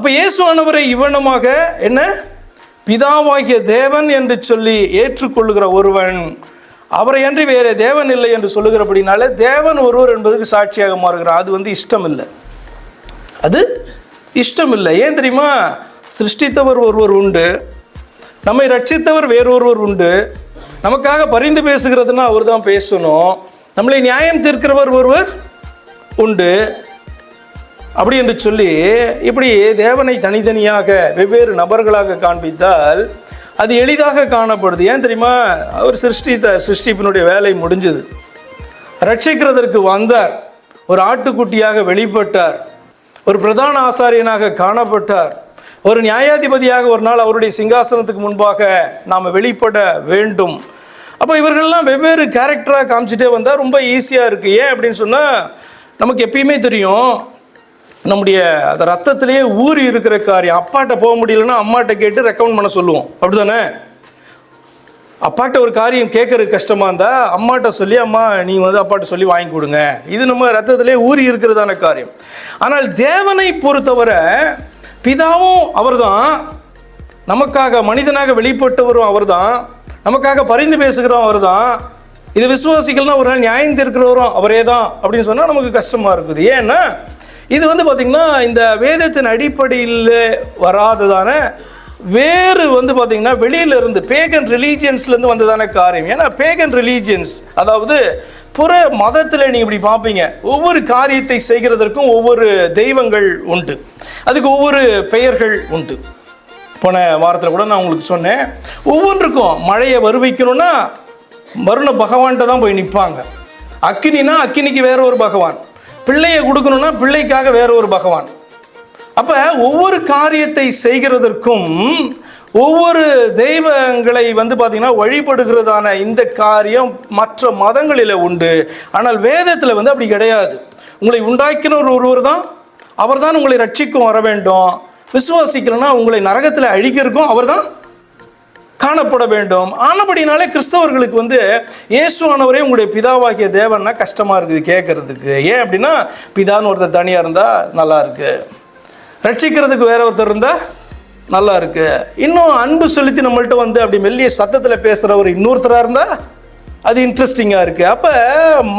அப்போ இயேசுவானவரை இவனமாக என்ன? பிதாவாகிய தேவன் என்று சொல்லி ஏற்றுக்கொள்ளுகிற ஒருவன். அவரை அன்றி வேறு தேவன் இல்லை என்று சொல்லுகிறபடினால தேவன் ஒருவர் என்பதுக்கு சாட்சியாக மாறுகிறான் அது வந்து இஷ்டம் இல்லை அது இஷ்டம் இல்லை ஏன் தெரியுமா? சிருஷ்டித்தவர் ஒருவர் உண்டு. நம்மை ரட்சித்தவர் வேறொருவர் உண்டு. நமக்காக பரிந்து பேசுகிறதுனா அவர் தான் பேசணும். நம்மளை நியாயம் தீர்க்கிறவர் ஒருவர் உண்டு. அப்படி என்று சொல்லி இப்படி தேவனை தனித்தனியாக வெவ்வேறு நபர்களாக காண்பித்தால் அது எளிதாக காணப்படுது. ஏன் தெரியுமா? அவர் சிருஷ்டித்த சிருஷ்டிப்பினுடைய வேலை முடிஞ்சது. ரட்சிக்கிறதற்கு வந்தார். ஒரு ஆட்டுக்குட்டியாக வெளிப்பட்டார். ஒரு பிரதான ஆசாரியனாக காணப்பட்டார். ஒரு நியாயாதிபதியாக ஒரு நாள் அவருடைய சிங்காசனத்துக்கு முன்பாக நாம் வெளிப்பட வேண்டும். அப்போ இவர்கள்லாம் வெவ்வேறு கேரக்டராக காமிச்சிட்டே வந்தால் ரொம்ப ஈஸியாக இருக்குது ஏன் அப்படின்னு சொன்னால் நமக்கு எப்பயுமே தெரியும் நம்முடைய அந்த ரத்தத்திலேயே ஊறி இருக்கிற காரியம். அப்பாட்ட போக முடியலன்னா அம்மாட்ட கேட்டு ரெக்கமெண்ட் பண்ண சொல்லுவோம். அப்படிதானே? அப்பாட்ட ஒரு காரியம் கேட்கறது கஷ்டமா இருந்தா அம்மாட்ட சொல்லி அம்மா நீ வந்து அப்பாட்ட சொல்லி வாங்கி கொடுங்க. இது நம்ம ரத்தத்திலே ஊறி இருக்கிறதான காரியம். ஆனால் தேவனை பொறுத்தவரை பிதாவும் அவர்தான். நமக்காக மனிதனாக வெளிப்பட்டவரும் அவர்தான். நமக்காக பரிந்து பேசுகிறோம் அவர்தான். இது விசுவாசிகள்னா ஒரு நாள் நியாயம் தீர்க்கிறவரும் அவரே தான் அப்படின்னு சொன்னால் நமக்கு கஷ்டமாக இருக்குது. ஏன்னா இது வந்து பார்த்திங்கன்னா இந்த வேதத்தின் அடிப்படையில் வராததான வேறு வந்து பார்த்தீங்கன்னா வெளியில இருந்து பேகன் ரிலீஜியன்ஸ்லேருந்து வந்ததான காரியம். ஏன்னா பேகன் ரிலீஜியன்ஸ் அதாவது புற மதத்தில் நீங்கள் இப்படி பார்ப்பீங்க ஒவ்வொரு காரியத்தை செய்கிறதற்கும் ஒவ்வொரு தெய்வங்கள் உண்டு. அதுக்கு ஒவ்வொரு பெயர்கள் உண்டு. போன வாரத்தில் கூட நான் உங்களுக்கு சொன்னேன். ஒவ்வொன்றுக்கும் மழையை வருவிக்கணும்னா வருண பகவான்கிட்ட தான் போய் நிற்பாங்க அக்கினினா அக்கினிக்கு வேற ஒரு பகவான். பிள்ளையை கொடுக்கணும்னா பிள்ளைக்காக வேற ஒரு பகவான். அப்ப ஒவ்வொரு காரியத்தை செய்கிறதற்கும் ஒவ்வொரு தெய்வங்களை வந்து பார்த்தீங்கன்னா வழிபடுகிறதான இந்த காரியம் மற்ற மதங்களில் உண்டு. ஆனால் வேதத்தில் வந்து அப்படி கிடையாது. உங்களை உண்டாக்கின ஒரு ஒருவர் தான். அவர் தான் உங்களை ரட்சிக்கும் வர வேண்டும். விசுவாசிக்கலன்னா உங்களை நரகத்தில் அழிக்கிறதுக்கும் அவர் தான் காணப்பட வேண்டும். ஆனபடினாலே கிறிஸ்தவர்களுக்கு வந்து இயேசுவானவரே உங்களுடைய பிதாவாகிய தேவன்னா கஷ்டமாக இருக்குது கேட்கறதுக்கு ஏன் அப்படின்னா பிதான்னு ஒருத்தர் தனியாக இருந்தால் நல்லா இருக்கு. ரட்சிக்கிறதுக்கு வேற ஒருத்தர் இருந்தால் நல்லா இருக்கு. இன்னும் அன்பு செலுத்தி நம்மள்ட்ட வந்து அப்படி மெல்லிய சத்தத்தில் பேசுகிறவர் இன்னொருத்தராக இருந்தால் அது இன்ட்ரெஸ்டிங்காக இருக்குது அப்போ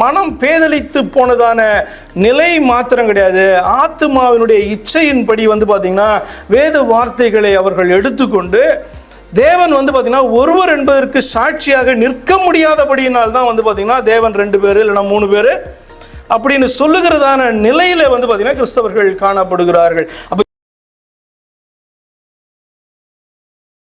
மனம் பேதலித்து போனதான நிலை மாத்திரம் கிடையாது. ஆத்மாவினுடைய இச்சையின்படி வந்து பார்த்திங்கன்னா வேத வார்த்தைகளை அவர்கள் எடுத்துக்கொண்டு தேவன் வந்து பார்த்தீங்கன்னா ஒருவர் என்பதற்கு சாட்சியாக நிற்க முடியாதபடியினால் தான் வந்து பார்த்தீங்கன்னா தேவன் ரெண்டு பேர் இல்லைனா மூணு பேர் அப்படின்னு சொல்லுகிறதான நிலையில வந்து பார்த்தீங்கன்னா கிறிஸ்தவர்கள் காணப்படுகிறார்கள். அப்போ